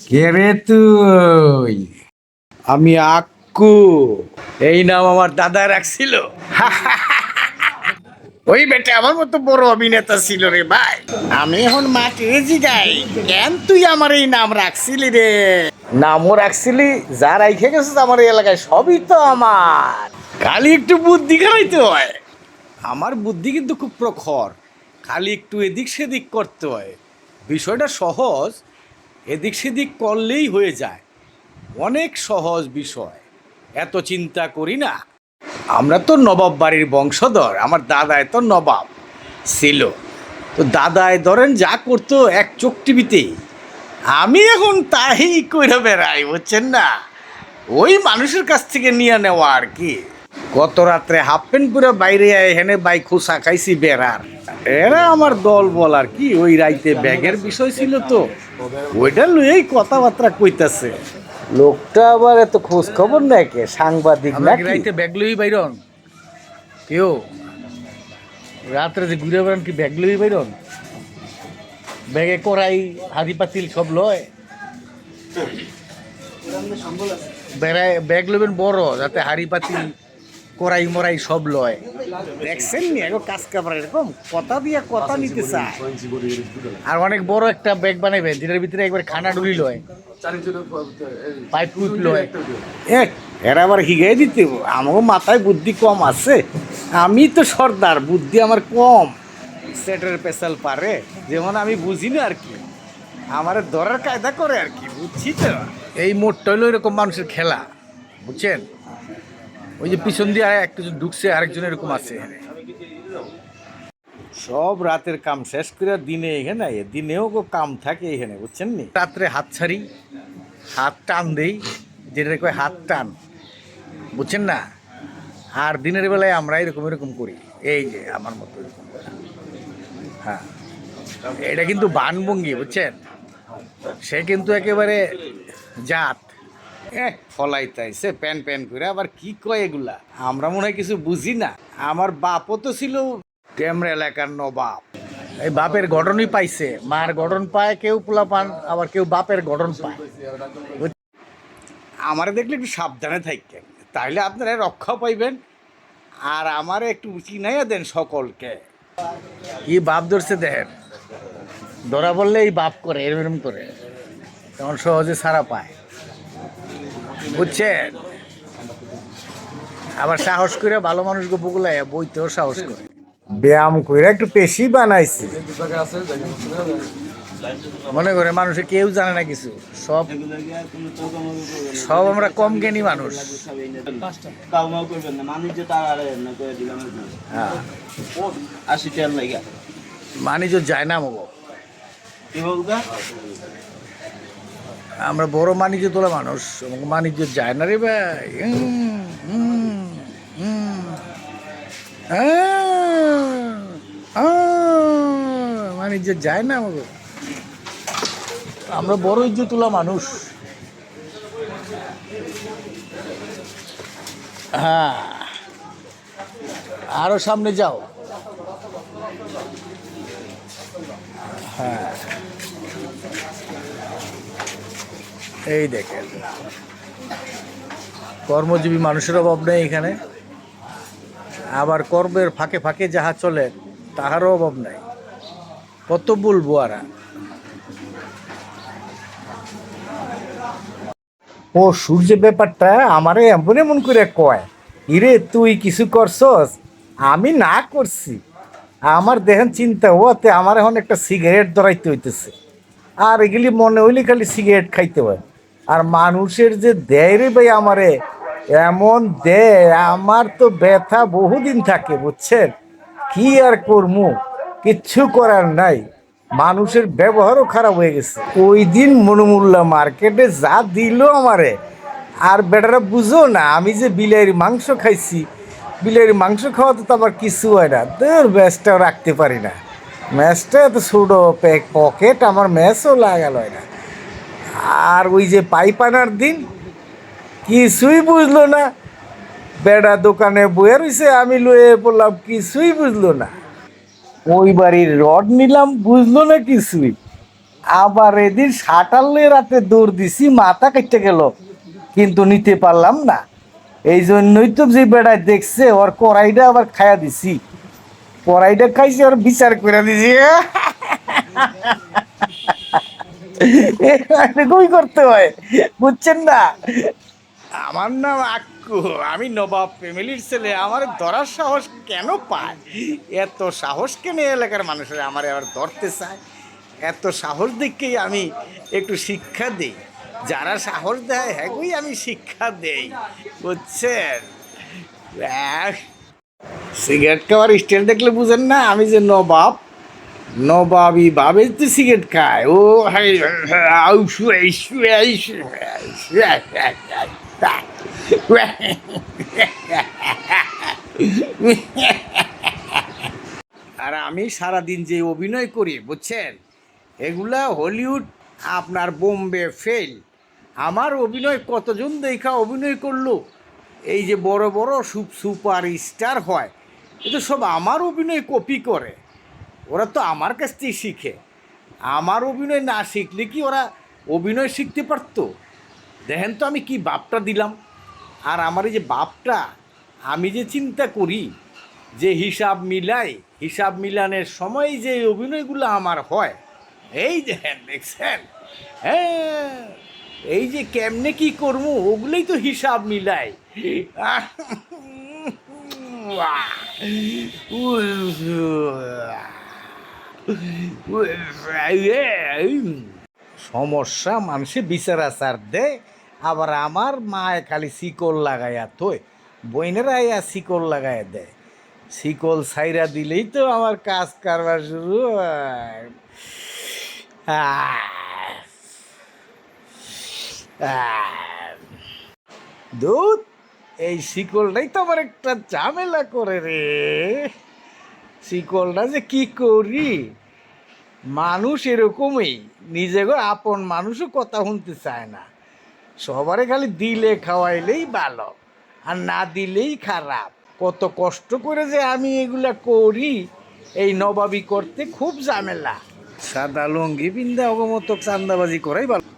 কে রে তুই? আমি আক্কু। এই নাম আমার দাদা রাখছিল। ওই বেটা আমার মতো বড় অভিনেতা ছিল রে ভাই। আমি এখন মাকে জিগাই কেন তুই আমার এই নাম রাখছিলি রে? নামও রাখছিলি যা রাইখে গেছিস আমার এই এলাকায় সবই তো আমার। খালি একটু বুদ্ধি খাইতে হয়। আমার বুদ্ধি কিন্তু খুব প্রখর। খালি একটু এদিক সেদিক করতে হয়। বিষয়টা সহজ এদিক সেদিক করলেই হয়ে যায়। অনেক সহজ বিষয়। এত চিন্তা করি না। আমরা তো নবাব বাড়ির বংশধর, আমার দাদায় তো নবাব ছিল। তো দাদায় ধরেন যা করতো এক চোখ টিভিতেই। আমি এখন তাই কইরা বেড়াই, বুঝছেন না? ওই মানুষের কাছ থেকে নিয়ে নেওয়া আর কি। গত রাত্রে হাফ প্যান্ট পরে বাইরে এখানে বাইক খোসা খাইছি বেড়ার। এরা আমার দল বল আর কি? ওই রাইতে ব্যাগের বিষয় ছিল তো। ওইটা লইয়েই কথাবার্তা কইতাছে। লোকটা আবার এত খোঁজ খবর নেয় কে? সাংবাদিক নাকি? রাইতে ব্যাগ লই বাইরন। কেউ? রাত্রে যে ঘুরে বেড়ান কি ব্যাগ লই বাইরন? ব্যাগে কড়াই হাদি পাতিল সব লয়। বেড়ায় ব্যাগ লবেন বড় যাতে হাড়ি পাতিল কড়াই মরাই সব লয়। দেখছেন নি? এগো কাজ কাপড় এরকম কথা দিয়ে কথা নিতে চায়। আর অনেক বড় একটা ব্যাগ বানাইবেন, যেটার ভিতরে একবার খানা ডুলি লয়। পাইপ লয়। এ এরা আবার হিগাই দিতে আমারও মাথায় বুদ্ধি কম আছে। আমি তো সর্দার, বুদ্ধি আমার কম। সেটের পেশাল পারে। যেমন আমি বুঝি না আর কি। আমার ধরার কায়দা করে আর কি, বুঝছি তো। এই মোটটা হলো এরকম মানুষের খেলা, বুঝছেন? ওই যে পিছন দিয়ে আর একটা জন ঢুকছে আরেকজন এরকম আছে সব রাতের কাম শেষ করে দিনে এখানে। দিনেও কাম থাকে এখানে বুঝছেন নি? রাত্রে হাত ছাড়ি হাত টান দেই যেটা কয় হাত টান বুঝছেন না? আর দিনের বেলায় আমরা এরকম এরকম করি এই যে আমার মতো এরকম হ্যাঁ এটা কিন্তু বানভঙ্গি বুঝছেন? সে কিন্তু একেবারে জাত। এ, ফলাইতাইছে, প্যান প্যান করে। আবার কি কয় এগুলা? আমরা মনে হয় কিছু বুঝি না। আমার বাপও তো ছিল ডেমরা এলাকার নবাব। এই বাপের গঠনই পাইছে। মার গঠন পায়, কেউ পোলা পান, আবার কেউ বাপের গঠন পায়। আমারে দেখলে একটু সাবধানে থাকেন তাহলে আপনারা রক্ষা পাইবেন। আর আমারে একটু চিনাইয়া দেন সকলকে। কি বাপ ধরছে দেখেন? ধরা বললে এই বাপ করে, এরকম করে। তখন সহজে সারা পায়। বুঝছেন? আবার সাহস করে ভালো মানুষকে বগুলাই বইতেও সাহস করে। ব্যায়াম করে একটু পেশি বানাইছি। মনে করে মানুষে কেউ জানে না কিছু। সব সব আমরা কম জ্ঞানী মানুষ। হ্যাঁ। আশি টাকার লাগা মানিজ যায় না মগো। আমরা বড় মানিজ্য তোলা মানুষ মানিজ্য যায় না রে ভাই। মানিজ্য যায় না আমাকে। আমরা বড় ইজ্জত তোলা মানুষ। হ্যাঁ। আরও সামনে যাও। এই দেখেন। কর্মজীবী মানুষের অভাব নেই এখানে। আবার কর্মের ফাঁকে ফাঁকে যাহা চলে, তাহারও অভাব নাই। কত বলব আর? ও সূর্য ব্যাপারটা আমারে এমন এমন করে কয়, ইরে, তুই কিছু করছস? আমি না করছি। আমার দেখেন চিন্তা ওতে আমার এখন একটা সিগারেট ধরাইতে হইতেছে। আর এগুলি মনে হইলে খালি সিগারেট খাইতে হয়। আর মানুষের যে দেয় রে ভাই আমারে, এমন দেয়, আমার তো ব্যথা বহুদিন থাকে, বুঝছেন? কি আর করমু? কিচ্ছু করার নাই। মানুষের ব্যবহারও খারাপ হয়ে গেছে। ওই দিন মনুমুল্লা মার্কেটে যা দিল আমারে, আর বেটারা বুঝো না, আমি যে বিলাইয়ের মাংস খাইছি, বিলাইয়ের মাংস খাওয়াতে তো আবার কিছু হয় না। তোর ম্যাচটাও রাখতে পারি না। ম্যাচটা এত ছোটো পকেট, আমার ম্যাচও লাগাল না। আর ওই যে পাইপানার দিন, কিছুই বুঝলো না। বেড়া দোকানে বয়ে রইছে, আমি লয়ে পড়লাম কিছুই বুঝলো না। ওই বাড়ির রড নিলাম, বুঝলো না কিছুই। আবার এদিন সাটালে রাতে দৌড় দিছি, মাথা কেটে গেল, কিন্তু নিতে পারলাম না। এই জন্যই তো যে বেড়ায় দেখছে, ওর কড়াইটা আবার খায়া দিছি। কড়াইটা খাইছে ওর বিচার করে দিছি। এরকমই করতে হয়? বুঝছেন না? আমার নাম আক্কু। আমি নবাব ফ্যামিলির ছেলে। আমার ধরার সাহস কেন পায়? এত সাহস কেন এলাকার মানুষের? আমার আবার ধরতে চায়? এত সাহস দেখেই আমি একটু শিক্ষা দিই। যারা সাহস দেয় হ্যাগুই আমি শিক্ষা দেই। বুঝছেন? সিগারেট খাওয়ার স্টাইল দেখলে বুঝেন না, আমি যে নবাব নবাবি বাবে তো সিগারেট খায় ও আর আমি সারাদিন যে অভিনয় করি, বুঝছেন? এগুলা হলিউড, আপনার বোম্বে ফেল। আমার অভিনয় কতজন দেখা অভিনয় করল? এই যে বড় বড় সুপ সুপার স্টার হয় এটা সব আমার অভিনয় কপি করে। ওরা তো আমার কাছ থেকে শিখে আমার অভিনয় না শিখলে কি ওরা অভিনয় শিখতে পারতো দেখেন তো আমি কি বাপটা দিলাম আর আমার এই যে বাপটা আমি যে চিন্তা করি যে হিসাব মিলাই হিসাব মিলানের সময় যে অভিনয়গুলো আমার হয় এই দেখেন দেখছেন হ্যাঁ এই যে কেমনে কি করব ওগুলোই তো হিসাব মিলাই সমস্যা, মানুষে বিচার আচার দেয় আবার আমার মায় খালি শিকল লাগাইয়া থই বইনেরা আইয়া শিকল লাগাইয়া দেয় শিকল সাইরা দিলেই তো আমার কাজ কারবার শুরু। দুধ, এই শিকলটাই তো আমার একটা ঝামেলা করে রে। শিকলটা যে কি করি? মানুষ এরকমই। নিজেকে আপন মানুষও কথা শুনতে চায় না। সবারে খালি দিলে খাওয়াইলেই ভালো, আর না দিলেই খারাপ। কত কষ্ট করে যে আমি এগুলা করি, এই নবাবি করতে খুব ঝামেলা। সাদা লুঙ্গি পিন্দা অগমত চান্দাবাজি করাই ভালো।